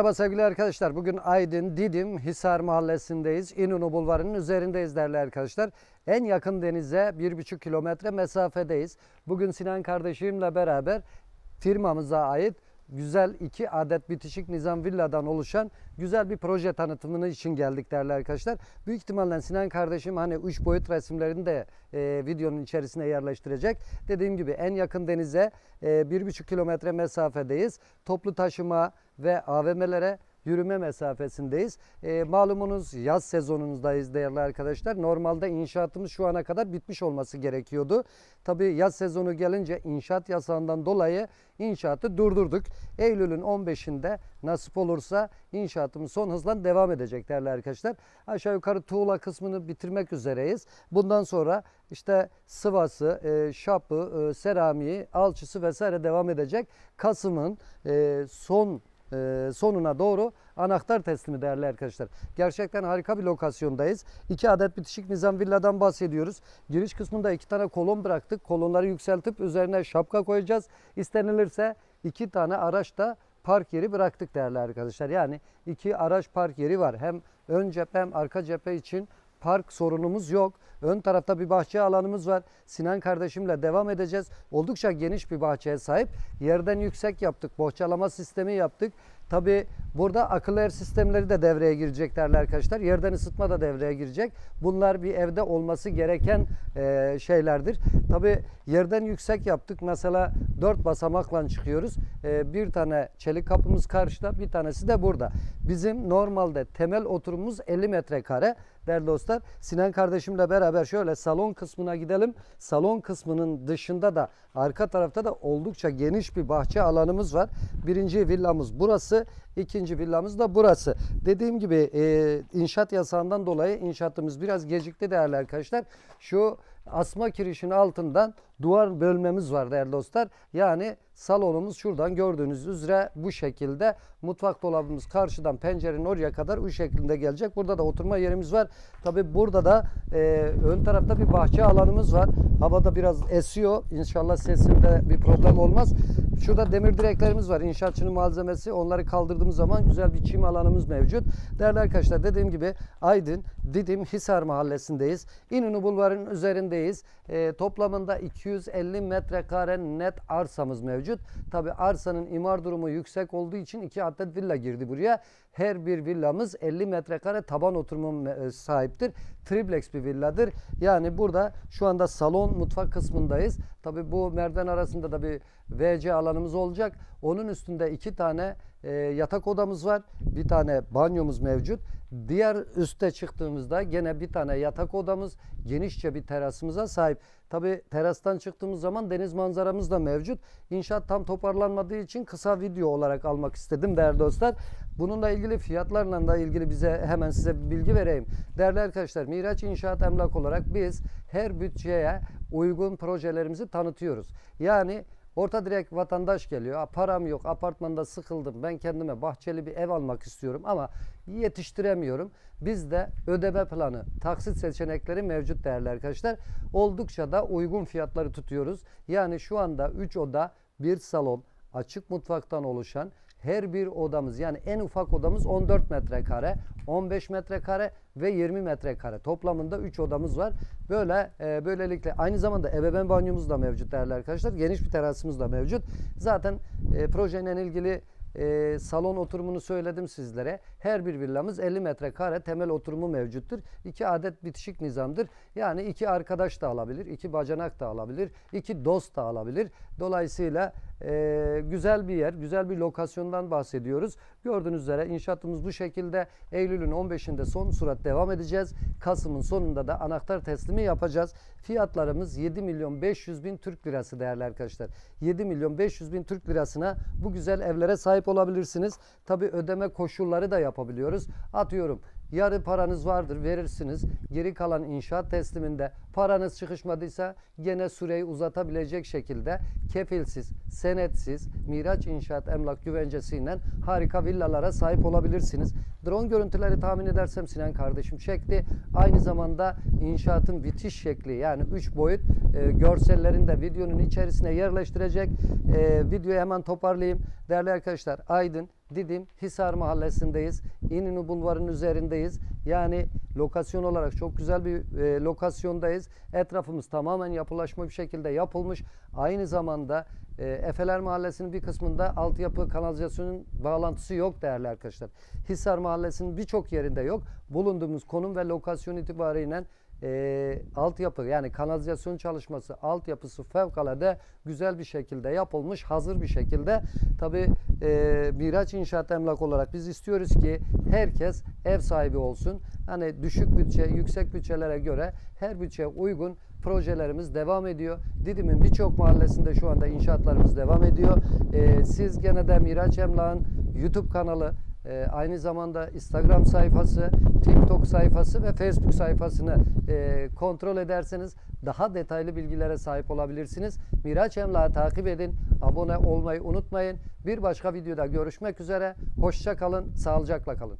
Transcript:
Merhaba sevgili arkadaşlar. Bugün Aydın, Didim, Hisar mahallesindeyiz. İnönü Bulvarı'nın üzerindeyiz değerli arkadaşlar. En yakın denize 1,5 kilometre mesafedeyiz. Bugün Sinan kardeşimle beraber firmamıza ait güzel iki adet bitişik nizam villadan oluşan güzel bir proje tanıtımını için geldik değerli arkadaşlar. Büyük ihtimalle Sinan kardeşim hani üç boyut resimlerini de e, videonun içerisine yerleştirecek. Dediğim gibi en yakın denize e, bir buçuk kilometre mesafedeyiz. Toplu taşıma ve AVM'lere yürüme mesafesindeyiz. E, malumunuz yaz sezonundayız değerli arkadaşlar. Normalde inşaatımız şu ana kadar bitmiş olması gerekiyordu. Tabii yaz sezonu gelince inşaat yasağından dolayı inşaatı durdurduk. Eylül'ün 15'inde nasip olursa inşaatımız son hızla devam edecek değerli arkadaşlar. Aşağı yukarı tuğla kısmını bitirmek üzereyiz. Bundan sonra işte sıvası, e, şapı, e, seramiği, alçısı vesaire devam edecek. Kasım'ın e, son e, sonuna doğru anahtar teslimi değerli arkadaşlar. Gerçekten harika bir lokasyondayız. İki adet bitişik nizam villadan bahsediyoruz. Giriş kısmında iki tane kolon bıraktık. Kolonları yükseltip üzerine şapka koyacağız. İstenilirse iki tane araç da park yeri bıraktık değerli arkadaşlar. Yani iki araç park yeri var. Hem ön cephe hem arka cephe için park sorunumuz yok. Ön tarafta bir bahçe alanımız var. Sinan kardeşimle devam edeceğiz. Oldukça geniş bir bahçeye sahip. Yerden yüksek yaptık. Bohçalama sistemi yaptık. Tabi burada akıllı ev sistemleri de devreye girecek değerli arkadaşlar. Yerden ısıtma da devreye girecek. Bunlar bir evde olması gereken e, şeylerdir. Tabi yerden yüksek yaptık. Mesela 4 basamakla çıkıyoruz. E, bir tane çelik kapımız karşıda, bir tanesi de burada. Bizim normalde temel oturumumuz 50 metrekare değerli dostlar. Sinan kardeşimle beraber şöyle salon kısmına gidelim. Salon kısmının dışında da arka tarafta da oldukça geniş bir bahçe alanımız var. Birinci villamız burası. İkinci villamız da burası. Dediğim gibi e, inşaat yasağından dolayı inşaatımız biraz gecikti değerli arkadaşlar. Şu asma kirişin altından duvar bölmemiz var değerli dostlar. Yani salonumuz şuradan gördüğünüz üzere bu şekilde. Mutfak dolabımız karşıdan pencerenin oraya kadar bu şekilde gelecek. Burada da oturma yerimiz var. Tabi burada da e, ön tarafta bir bahçe alanımız var. Havada biraz esiyor. İnşallah sesinde bir problem olmaz. Şurada demir direklerimiz var. İnşaatçının malzemesi. Onları kaldırdığımız zaman güzel bir çim alanımız mevcut. Değerli arkadaşlar dediğim gibi Aydın, Didim, Hisar mahallesindeyiz. İnönü Bulvarı'nın üzerindeyiz. E, toplamında 250 metrekare net arsamız mevcut. Tabi arsanın imar durumu yüksek olduğu için iki adet villa girdi buraya. Her bir villamız 50 metrekare taban oturumu e, sahiptir. Triplex bir villadır. Yani burada şu anda salon mutfak kısmındayız. Tabi bu merdiven arasında da bir WC alanımız olacak. Onun üstünde iki tane e, yatak odamız var. Bir tane banyomuz mevcut. Diğer üste çıktığımızda gene bir tane yatak odamız, genişçe bir terasımıza sahip. Tabi terastan çıktığımız zaman deniz manzaramız da mevcut. İnşaat tam toparlanmadığı için kısa video olarak almak istedim değerli dostlar. Bununla ilgili fiyatlarla da ilgili bize hemen size bir bilgi vereyim. Değerli arkadaşlar Miraç İnşaat Emlak olarak biz her bütçeye uygun projelerimizi tanıtıyoruz. Yani Orta direkt vatandaş geliyor. Param yok, apartmanda sıkıldım. Ben kendime bahçeli bir ev almak istiyorum ama yetiştiremiyorum. Bizde ödeme planı, taksit seçenekleri mevcut değerli arkadaşlar. Oldukça da uygun fiyatları tutuyoruz. Yani şu anda 3 oda, bir salon, açık mutfaktan oluşan her bir odamız yani en ufak odamız 14 metrekare, 15 metrekare ve 20 metrekare. Toplamında 3 odamız var. Böyle e, böylelikle aynı zamanda ebeveyn banyomuz da mevcut değerli arkadaşlar. Geniş bir terasımız da mevcut. Zaten e, projeyle ilgili e, salon oturumunu söyledim sizlere. Her bir villamız 50 metrekare temel oturumu mevcuttur. İki adet bitişik nizamdır. Yani iki arkadaş da alabilir, iki bacanak da alabilir, iki dost da alabilir. Dolayısıyla e, güzel bir yer, güzel bir lokasyondan bahsediyoruz. Gördüğünüz üzere inşaatımız bu şekilde. Eylül'ün 15'inde son surat devam edeceğiz. Kasım'ın sonunda da anahtar teslimi yapacağız. Fiyatlarımız 7 milyon 500 bin Türk lirası değerli arkadaşlar. 7 milyon 500 bin Türk lirasına bu güzel evlere sahip olabilirsiniz. Tabi ödeme koşulları da yapabiliyoruz. Atıyorum yarı paranız vardır verirsiniz. Geri kalan inşaat tesliminde paranız çıkışmadıysa gene süreyi uzatabilecek şekilde kefilsiz, senetsiz, Miraç İnşaat Emlak güvencesiyle harika villalara sahip olabilirsiniz. Drone görüntüleri tahmin edersem Sinan kardeşim çekti. Aynı zamanda inşaatın bitiş şekli yani 3 boyut e, görsellerini de videonun içerisine yerleştirecek. E, videoyu hemen toparlayayım. Değerli arkadaşlar Aydın, Didim Hisar Mahallesi'ndeyiz. İnönü Bulvarı'nın üzerindeyiz. Yani lokasyon olarak çok güzel bir e, lokasyondayız. Etrafımız tamamen yapılaşma bir şekilde yapılmış. Aynı zamanda e, Efeler Mahallesi'nin bir kısmında altyapı kanalizasyonun bağlantısı yok değerli arkadaşlar. Hisar Mahallesi'nin birçok yerinde yok. Bulunduğumuz konum ve lokasyon itibariyle e, altyapı yani kanalizasyon çalışması altyapısı fevkalade güzel bir şekilde yapılmış hazır bir şekilde tabi e, Miraç İnşaat Emlak olarak biz istiyoruz ki herkes ev sahibi olsun hani düşük bütçe yüksek bütçelere göre her bütçeye uygun projelerimiz devam ediyor. Didim'in birçok mahallesinde şu anda inşaatlarımız devam ediyor. E, siz gene de Miraç Emlak'ın YouTube kanalı e, aynı zamanda Instagram sayfası, TikTok sayfası ve Facebook sayfasını e, kontrol ederseniz daha detaylı bilgilere sahip olabilirsiniz. Miraç Emlak'ı takip edin, abone olmayı unutmayın. Bir başka videoda görüşmek üzere. Hoşça kalın, sağlıcakla kalın.